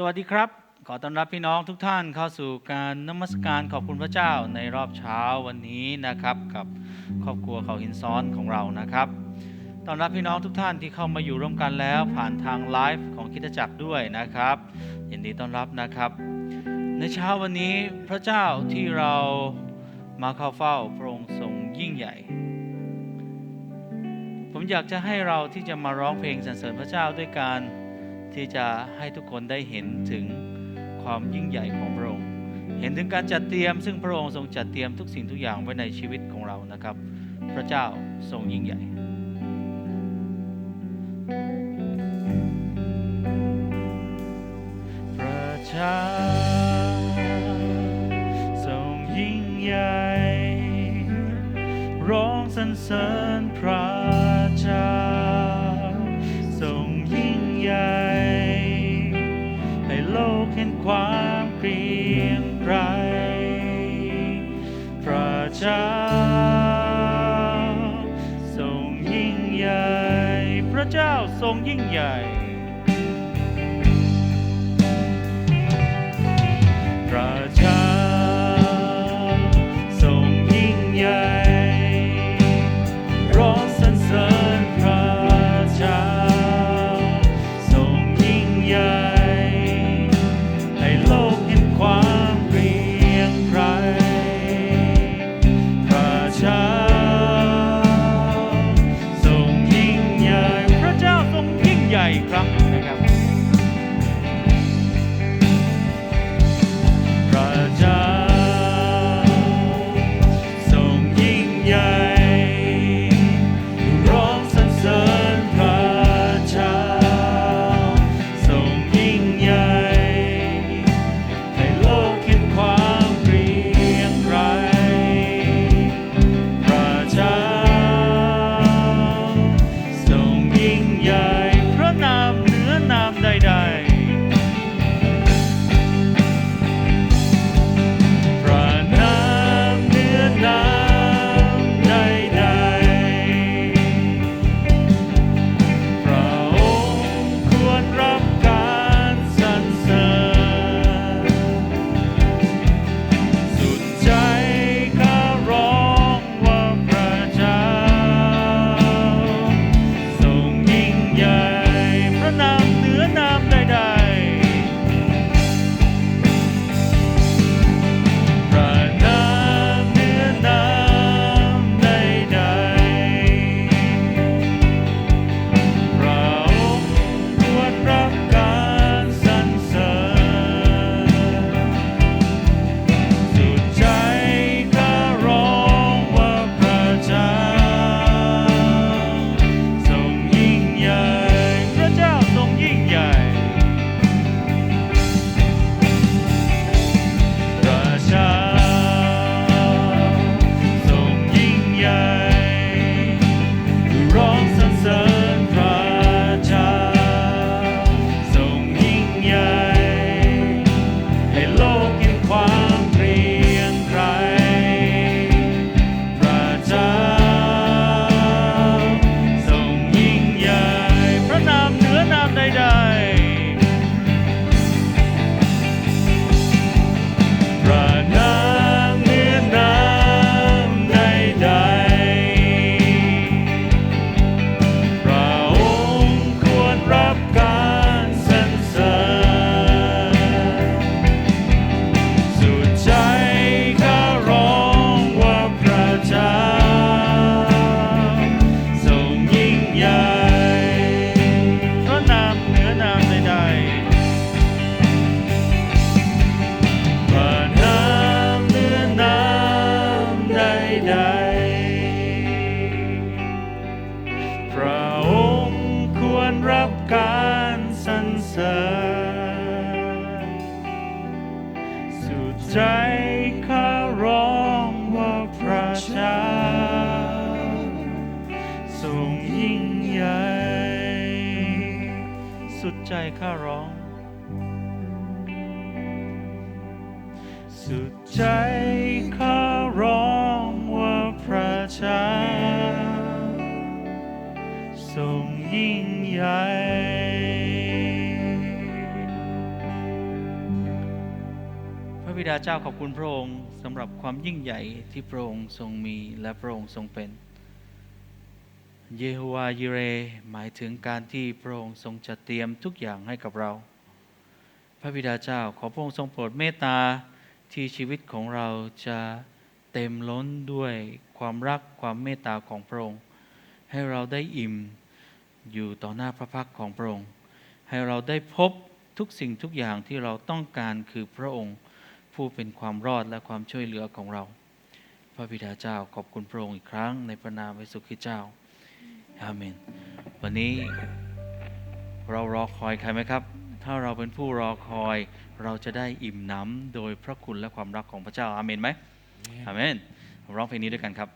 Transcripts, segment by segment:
สวัสดีครับ ขอต้อนรับพี่น้องทุกท่านเข้าสู่การนมัสการขอบคุณพระเจ้าในรอบเช้าวันนี้นะครับ กับครอบครัวเขาหินซ้อนของเรานะครับต้อนรับพี่น้องทุกท่านที่เข้ามาอยู่ร่วมกันแล้วผ่านทางไลฟ์ของคิดจักรด้วยนะครับยินดีต้อนรับนะครับ ในเช้าวันนี้พระเจ้าที่เรามาเข้าเฝ้าพระองค์ทรงยิ่งใหญ่ ผมอยากจะให้เราที่จะมาร้องเพลงสรรเสริญพระเจ้าด้วยการ ที่จะให้ทุกคนได้เห็นถึงความยิ่งใหญ่ของพระองค์ เห็นถึงการจัดเตรียม ซึ่งพระองค์ทรงจัดเตรียมทุกสิ่งทุกอย่างไว้ในชีวิตของเรานะครับ พระเจ้าทรงยิ่งใหญ่พระเจ้าทรงยิ่งใหญ่ร้องสรรเสริญ เจ้าทรงยิ่งใหญ่ ริญสุดใจข้าร้องว่าพระเจ้าทรงยิ่งใหญ่สุดใจข้าร้อง สุดใจ บิดาเจ้าขอบคุณพระองค์สำหรับความยิ่งใหญ่ที่พระองค์ทรงมีและพระองค์ทรงเป็น เยโฮวายิเร หมายถึงการที่พระองค์ทรงจัดเตรียมทุกอย่างให้กับเรา พระบิดาเจ้าขอพระองค์ทรงโปรดเมตตาที่ชีวิตของเราจะเต็มล้นด้วยความรักความเมตตาของพระองค์ ให้เราได้อิ่มอยู่ต่อหน้าพระพักของพระองค์ ให้เราได้พบทุกสิ่งทุกอย่างที่เราต้องการคือพระองค์ ผู้เป็นความรอดและความช่วยเหลือของเรา พระบิดาเจ้าขอบคุณพระองค์อีกครั้งในพระนามพระสุคริสต์เจ้าอาเมน วันนี้เรารอคอยใครไหมครับ ถ้าเราเป็นผู้รอคอย เราจะได้อิ่มหน้ำโดยพระคุณและความรักของพระเจ้าอาเมนไหมอาเมนร้องเพลงนี้ด้วยกันครับ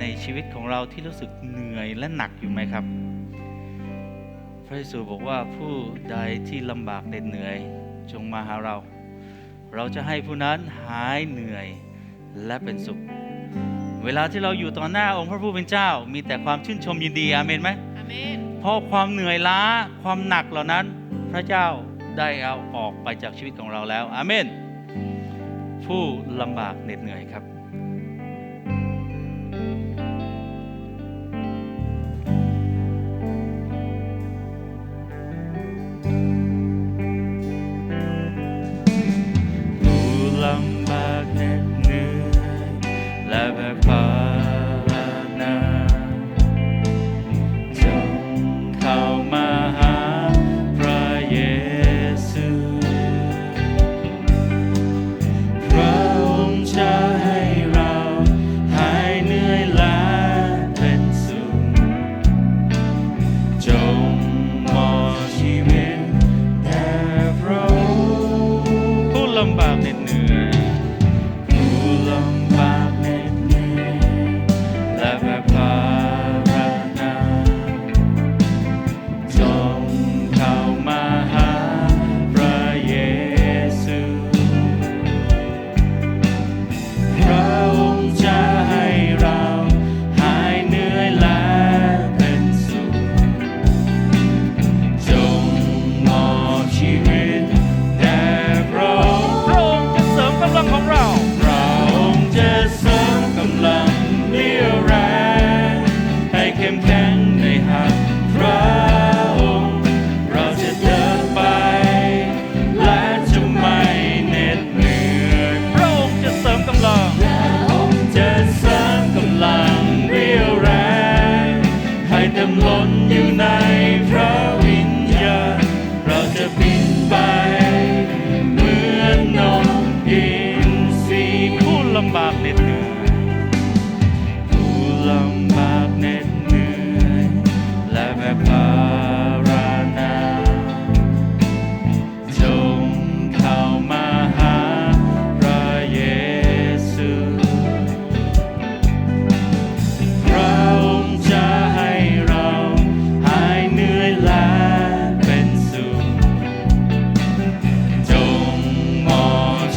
ในชีวิตของเราที่รู้สึกเหนื่อยและหนักอยู่ไหมครับ พระเยซูบอกว่าผู้ใดที่ลำบากเด็ดเหนื่อยจงมาหาเรา เราจะให้ผู้นั้นหายเหนื่อยและเป็นสุข เวลาที่เราอยู่ต่อหน้าองค์พระผู้เป็นเจ้า มีแต่ความชื่นชมยินดีอาเมนไหมอาเมนเพราะความเหนื่อยล้าความหนักเหล่านั้น พระเจ้าได้เอาออกไปจากชีวิตของเราแล้วอาเมนผู้ลำบากเหน็ดเหนื่อยครับ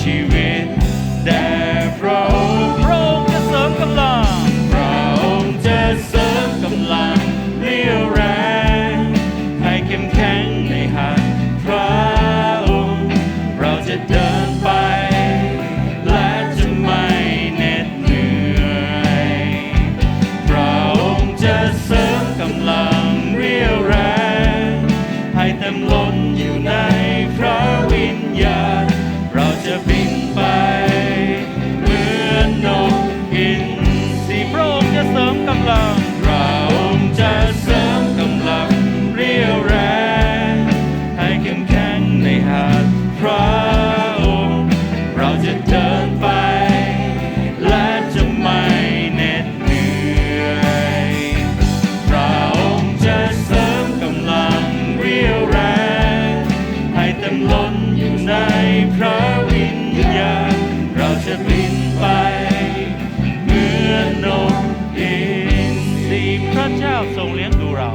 she really พระเจ้าทรงเลี้ยงดูเรา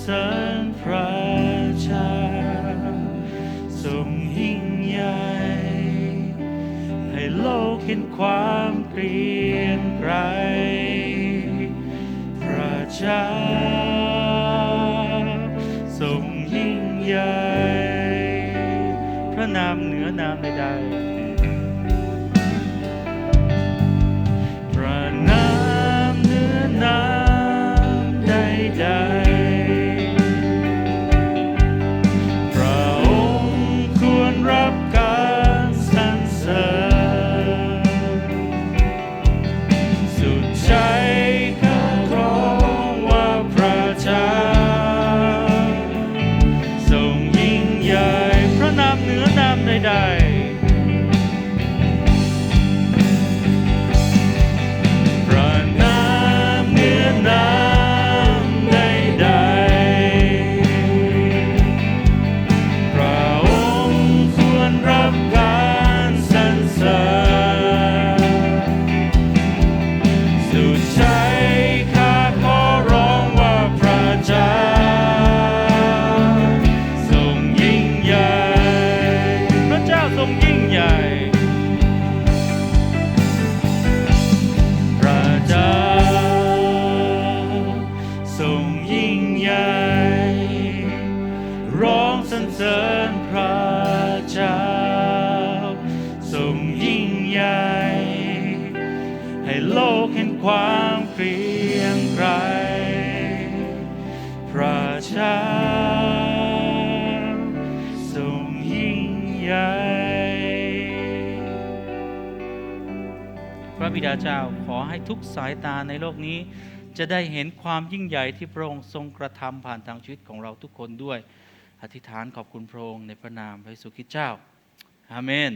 เสริญพระเจ้าทรงยิ่งใหญ่ ให้โลกเห็นความเปลี่ยนไกลพระเจ้า ริญพระเจ้าทรงยิ่งใหญ่ ให้โลกเห็นความเกรียงไกรพระเจ้าทรงยิ่งใหญ่ พระบิดาเจ้าขอให้ทุกสายตาในโลกนี้จะได้เห็นความยิ่งใหญ่ที่พระองค์ทรงกระทำผ่านทางชีวิตของเราทุกคนด้วย อธิษฐานขอบคุณพระองค์ในพระนามพระเยซูคริสต์เจ้าอาเมน